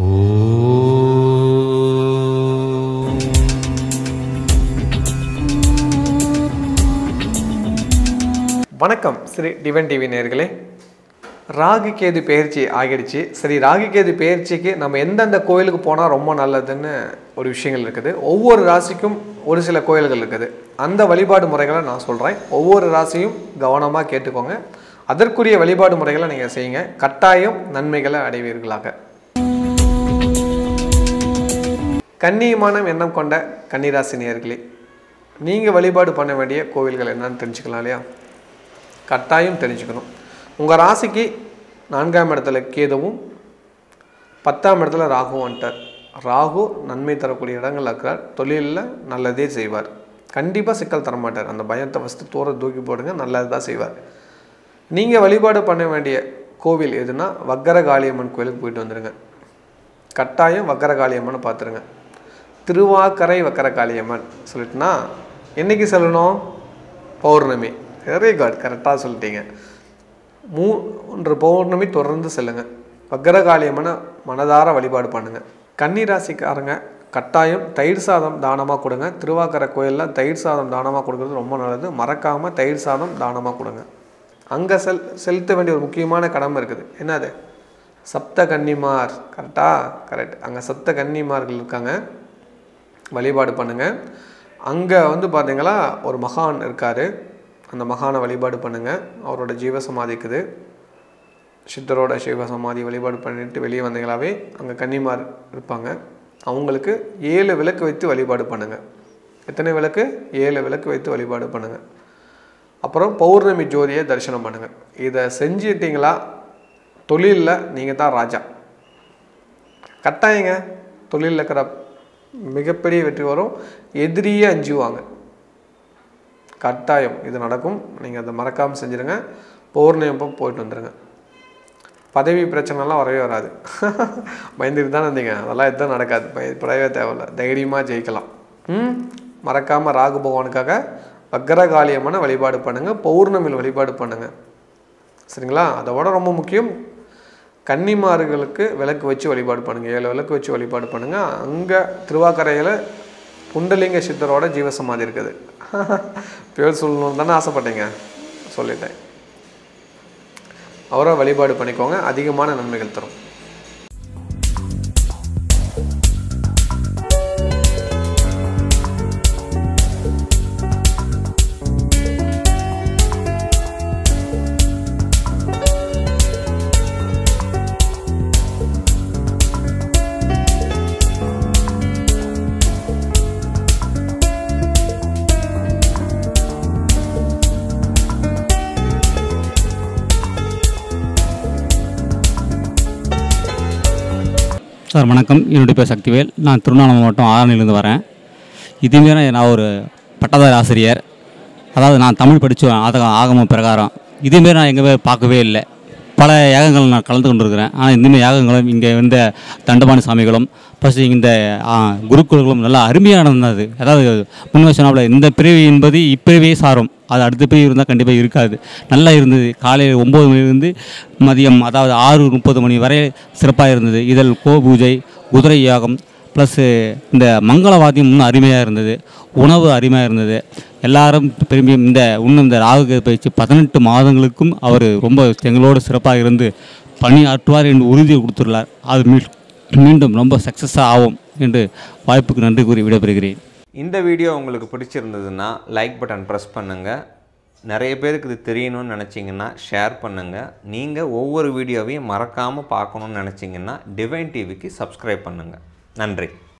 வணக்கம் ஸ்ரீ டிவன் டிவி நேர்களே. ராகு கேது பெயர்ச்சி ஆகிடுச்சு. சரி ராகு கேது பெயர்ச்சிக்கு நம்ம எந்தெந்த கோயிலுக்கு போனால் ரொம்ப நல்லதுன்னு ஒரு விஷயங்கள் இருக்குது. ஒவ்வொரு ராசிக்கும் ஒரு சில கோயில்கள் இருக்குது. அந்த வழிபாடு முறைகளை நான் சொல்கிறேன் ஒவ்வொரு ராசியும் கவனமாக கேட்டுக்கோங்க. அதற்குரிய வழிபாடு முறைகளை நீங்கள் செய்யுங்க. கட்டாயம் நன்மைகளை அடைவீர்களாக. கண்ணியமான எண்ணம் கொண்ட கன்னிராசினியர்களே நீங்கள் வழிபாடு பண்ண வேண்டிய கோவில்கள் என்னன்னு தெரிஞ்சுக்கலாம் இல்லையா? கட்டாயம் தெரிஞ்சுக்கணும். உங்கள் ராசிக்கு நான்காம் இடத்துல கேதுவும் பத்தாம் இடத்துல ராகுவும் வந்துட்டார். ராகு நன்மை தரக்கூடிய இடங்கள் இருக்கிறார். தொழிலில் நல்லதே செய்வார். கண்டிப்பாக சிக்கல் தரமாட்டார். அந்த பயத்தை ஃபஸ்ட்டு தூர தூக்கி போடுங்க நல்லது தான் செய்வார். நீங்கள் வழிபாடு பண்ண வேண்டிய கோவில் எதுனா வக்கரகாளியம்மன் கோயிலுக்கு போயிட்டு வந்துடுங்க கட்டாயம் வக்கரகாளியம்மனை பார்த்துருங்க. திருவாக்கரை வக்கரகாளியம்மன் சொல்லிட்டுனா என்னைக்கு சொல்லணும்? பௌர்ணமி. வெரி குட் கரெக்டாக சொல்லிட்டீங்க. மூன்று பௌர்ணமி தொடர்ந்து செல்லுங்க. வக்கரகாளியம்மனை மனதார வழிபாடு பண்ணுங்க. கன்னிராசிக்காரங்க கட்டாயம் தயிர் சாதம் தானமாக கொடுங்க. திருவாக்கரை கோயிலில் தயிர் சாதம் தானமாக கொடுக்குறது ரொம்ப நல்லது. மறக்காமல் தயிர் சாதம் தானமாக கொடுங்க. அங்கே செல் செலுத்த வேண்டிய ஒரு முக்கியமான கடமை இருக்குது. என்னது? சப்த கன்னிமார் கரெக்டாக கரெக்ட் அங்கே சப்த கன்னிமார்கள் இருக்காங்க. வழிபாடு பண்ணுங்கள் அங்கே வந்து பார்த்தீங்களா ஒரு மகான் இருக்கார். அந்த மகானை வழிபாடு பண்ணுங்கள் அவரோட ஜீவசமாதிக்குது. சித்தரோட சிவசமாதி வழிபாடு பண்ணிட்டு வெளியே வந்தீங்களாவே அங்கே கன்னிமார் இருப்பாங்க. அவங்களுக்கு ஏழு விளக்கு வைத்து வழிபாடு பண்ணுங்கள் எத்தனை விளக்கு? ஏழு விளக்கு வைத்து வழிபாடு பண்ணுங்கள் அப்புறம் பௌர்ணமி ஜோதியை தரிசனம் பண்ணுங்கள் இதை செஞ்சிட்டிங்களா தொழிலில் நீங்கள் தான் ராஜா. கட்டாயங்க தொழிலில் இருக்கிற மிகப்பெரிய வெற்றி வரும். எதிரியே அஞ்சுவாங்க. கட்டாயம் இது நடக்கும். நீங்கள் அதை மறக்காமல் செஞ்சுருங்க. போர் அப்போ போயிட்டு வந்துடுங்க பதவி பிரச்சனைலாம் வரவே வராது. பயந்துட்டு தான் இருந்தீங்க. அதெல்லாம் எதுவும் நடக்காது. பயப்படவே தேவையில்ல. தைரியமாக ஜெயிக்கலாம். ம்? மறக்காமல் ராகு பகவானுக்காக வக்கரகாளியம்மனை வழிபாடு பண்ணுங்கள் பௌர்ணமியில் வழிபாடு பண்ணுங்கள் சரிங்களா? அதோட ரொம்ப முக்கியம். கன்னிமார்களுக்கு விளக்கு வச்சு வழிபாடு பண்ணுங்கள் ஏழு விளக்கு வச்சு வழிபாடு பண்ணுங்கள் அங்கே திருவாக்கரையில் புண்டலிங்க சித்தரோட ஜீவசமாதி இருக்குது. பேர் சொல்லணும்னு தானே ஆசைப்பட்டீங்க? சொல்லிட்டேன். அவரை வழிபாடு பண்ணிக்கோங்க. அதிகமான நன்மைகள் தரும். சார் வணக்கம். என்னுடைய பேர் சக்திவேல். நான் திருவண்ணாமலை மாவட்டம் ஆரணிலேருந்து வரேன். இதுமாரி நான் ஒரு பட்டதாரி ஆசிரியர். அதாவது நான் தமிழ் படித்த ஆத ஆகம பிரகாரம். இதேமாரி நான் எங்கேயுமே பார்க்கவே இல்லை. பல யாகங்கள் நான் கலந்து கொண்டிருக்கிறேன். ஆனால் இந்தமாரி யாகங்களும் இங்கே இருந்த தண்டபாணி சாமிகளும் ஃபஸ்ட்டு இந்த ஆ, நல்லா அருமையாக நடந்தது. அதாவது முன்ன சொன்னாப்புல இந்த பிறவி என்பது இப்பிறவியே சாரும். அது அடுத்த பிரிவு இருந்தால் கண்டிப்பாக இருக்காது. நல்லா இருந்தது. காலையில் ஒம்பது மணிலிருந்து மதியம் அதாவது ஆறு முப்பது மணி வரை சிறப்பாக இருந்தது. இதில் கோ பூஜை குதிரை யாகம் ப்ளஸ்ஸு இந்த மங்களவாதியம் இன்னும் அருமையாக இருந்தது. உணவு அருமையாக இருந்தது. எல்லாரும் திரும்பி இந்த இன்னும் இந்த ராகு பயிற்சி பதினெட்டு மாதங்களுக்கும் அவர் ரொம்ப எங்களோடு சிறப்பாக இருந்து பணியாற்றுவார் என்று உறுதியை கொடுத்துள்ளார். அது மீண்டும் ரொம்ப சக்ஸஸாக ஆகும் என்று வாய்ப்புக்கு நன்றி கூறி விடைபெறுகிறேன். இந்த வீடியோ உங்களுக்கு பிடிச்சிருந்ததுன்னா லைக் பட்டன் ப்ரெஸ் பண்ணுங்கள் நிறைய பேருக்கு இது தெரியணும்னு நினச்சிங்கன்னா ஷேர் பண்ணுங்கள் நீங்கள் ஒவ்வொரு வீடியோவையும் மறக்காமல் பார்க்கணுன்னு நினச்சிங்கன்னா டிவைன் டிவிக்கு சப்ஸ்கிரைப் பண்ணுங்கள் நன்றி.